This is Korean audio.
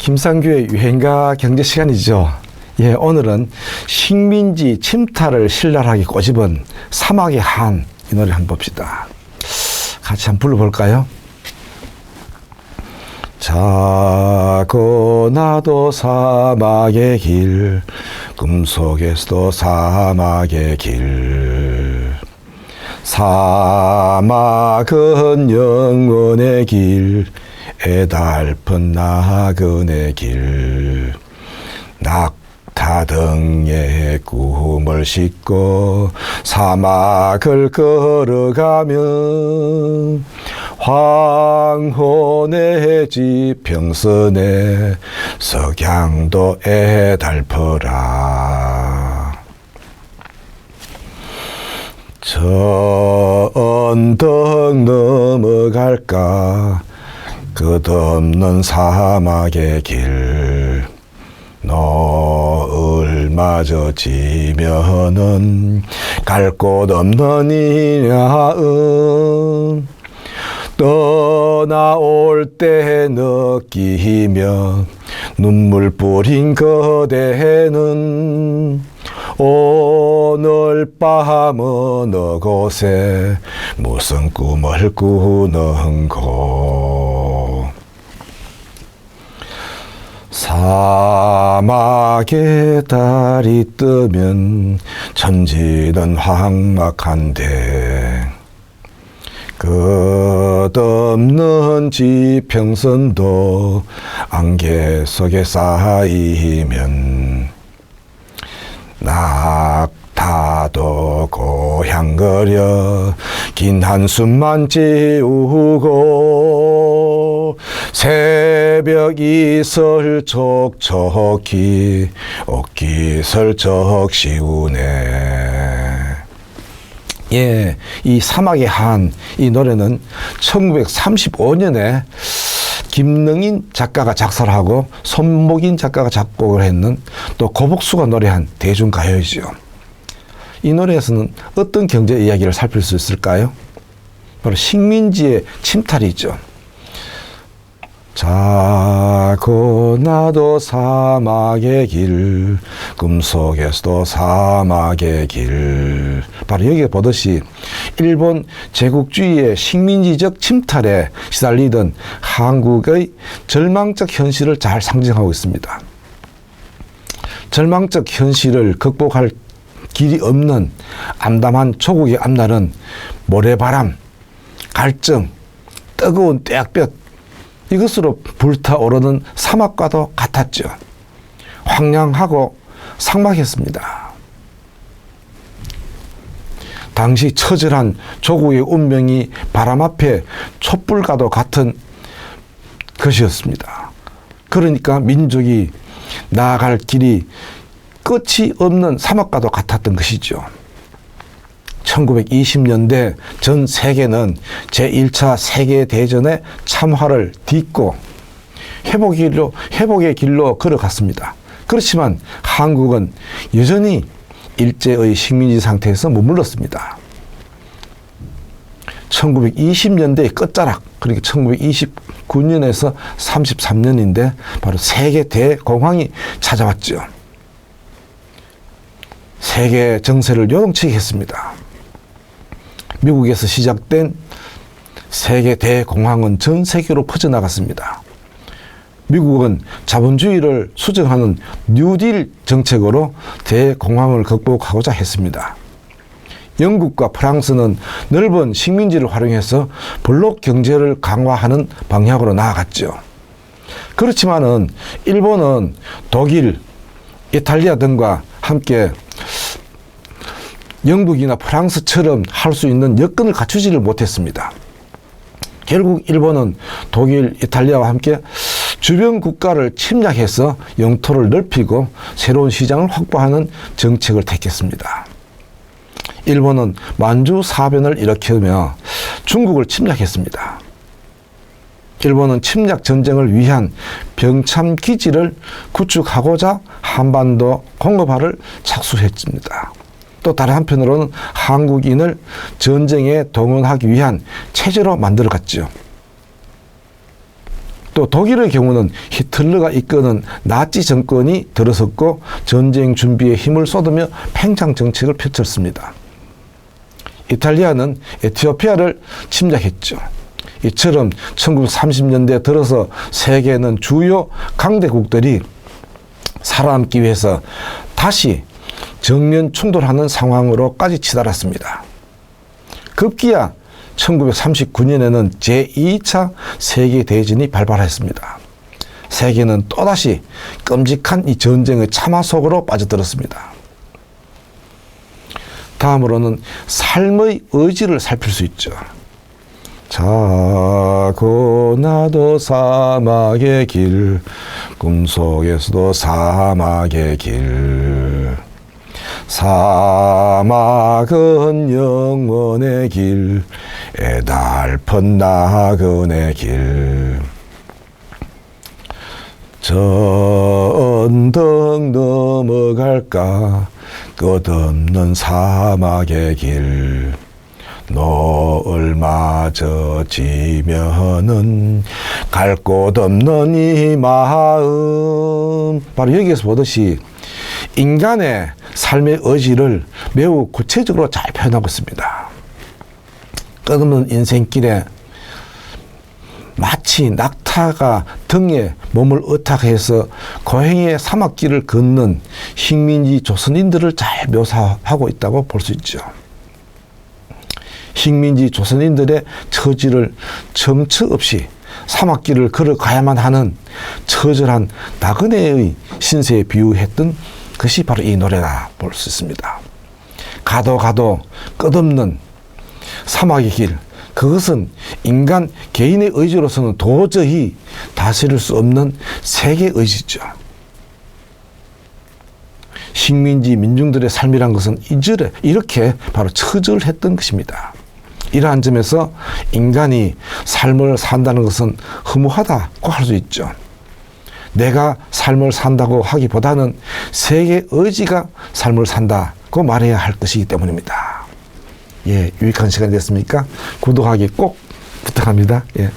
김상규의 유행가 경제 시간이죠. 예, 오늘은 식민지 침탈을 신랄하게 꼬집은 사막의 한 이 노래 한번 봅시다. 같이 한번 불러볼까요? 자고 나도 사막의 길 꿈속에서도 사막의 길 사막은 영원의 길 애달픈 나그네 길. 낙타등에 꿈을 싣고 사막을 걸어가면 황혼의 지평선에 석양도 애달퍼라. 저 언덕 넘어갈까 끝없는 사막의 길 노을 마저 지면은 갈 곳 없는 이야은 떠나올 때 느끼며 눈물 뿌린 그대는 오늘 밤 어느 곳에 무슨 꿈을 꾸는고 사막에 달이 뜨면 천지는 황막한데 끝없는 지평선도 안개 속에 쌓이면 낙 타도 고향거려 긴 한숨만 지우고 새벽 이슬 촉촉히 옷깃을 적 씌우네 예, 이 사막의 한 이 노래는 1935년에 김능인 작가가 작사를 하고 손목인 작가가 작곡을 했는 또 고복수가 노래한 대중가요이죠. 이 노래에서는 어떤 경제 이야기를 살필 수 있을까요? 바로 식민지의 침탈이 있죠. 자고 나도 사막의 길 꿈속에서도 사막의 길 바로 여기 보듯이 일본 제국주의의 식민지적 침탈에 시달리던 한국의 절망적 현실을 잘 상징하고 있습니다. 절망적 현실을 극복할 길이 없는 암담한 조국의 앞날은 모래바람, 갈증, 뜨거운 떼약볕 이것으로 불타오르는 사막과도 같았죠. 황량하고 삭막했습니다. 당시 처절한 조국의 운명이 바람 앞에 촛불과도 같은 것이었습니다. 그러니까 민족이 나아갈 길이 끝이 없는 사막과도 같았던 것이죠. 1920년대 전 세계는 제1차 세계대전의 참화를 딛고 회복의 길로, 회복의 길로 걸어갔습니다. 그렇지만 한국은 여전히 일제의 식민지 상태에서 머물렀습니다. 1920년대의 끝자락, 그러니까 1929년에서 33년인데 바로 세계 대공황이 찾아왔죠. 세계 정세를 요동치게 했습니다. 미국에서 시작된 세계 대공황은 전 세계로 퍼져나갔습니다. 미국은 자본주의를 수정하는 뉴딜 정책으로 대공황을 극복하고자 했습니다. 영국과 프랑스는 넓은 식민지를 활용해서 블록 경제를 강화하는 방향으로 나아갔죠. 그렇지만은 일본은 독일, 이탈리아 등과 함께 영국이나 프랑스처럼 할 수 있는 여건을 갖추지를 못했습니다. 결국 일본은 독일, 이탈리아와 함께 주변 국가를 침략해서 영토를 넓히고 새로운 시장을 확보하는 정책을 택했습니다. 일본은 만주 사변을 일으키며 중국을 침략했습니다. 일본은 침략 전쟁을 위한 병참 기지를 구축하고자 한반도 공급화를 착수했습니다. 또 다른 한편으로는 한국인을 전쟁에 동원하기 위한 체제로 만들어갔죠. 또또 독일의 경우는 히틀러가 이끄는 나치 정권이 들어섰고 전쟁 준비에 힘을 쏟으며 팽창 정책을 펼쳤습니다. 이탈리아는 에티오피아를 침략했죠. 이처럼 1930년대 들어서 세계는 주요 강대국들이 살아남기 위해서 다시 정면 충돌하는 상황으로까지 치달았습니다. 급기야 1939년에는 제2차 세계대전이 발발했습니다. 세계는 또다시 끔찍한 이 전쟁의 참화 속으로 빠져들었습니다. 다음으로는 삶의 의지를 살필 수 있죠. 자고 나도 사막의 길 꿈속에서도 사막의 길 사막은 영원의 길 애달픈 나그네 길. 전등 넘어갈까? 끝없는 사막의 길. 노을 맞아지면은 갈 곳 없는 이 마음. 바로 여기에서 보듯이 인간의 삶의 의지를 매우 구체적으로 잘 표현하고 있습니다. 끝없는 인생길에 마치 낙타가 등에 몸을 의탁해서 고행의 사막길을 걷는 식민지 조선인들을 잘 묘사하고 있다고 볼 수 있죠. 식민지 조선인들의 처지를 정처 없이 사막길을 걸어가야만 하는 처절한 나그네의 신세에 비유했던 것이 바로 이 노래다 볼수 있습니다. 가도 가도 끝없는 사막의 길, 그것은 인간 개인의 의지로서는 도저히 다스릴 수 없는 세계 의지죠. 식민지 민중들의 삶이란 것은 이절에 이렇게 바로 처절했던 것입니다. 이러한 점에서 인간이 삶을 산다는 것은 허무하다고 할 수 있죠. 내가 삶을 산다고 하기보다는 세계 의지가 삶을 산다고 말해야 할 것이기 때문입니다. 예, 유익한 시간이 됐습니까? 구독하기 꼭 부탁합니다. 예.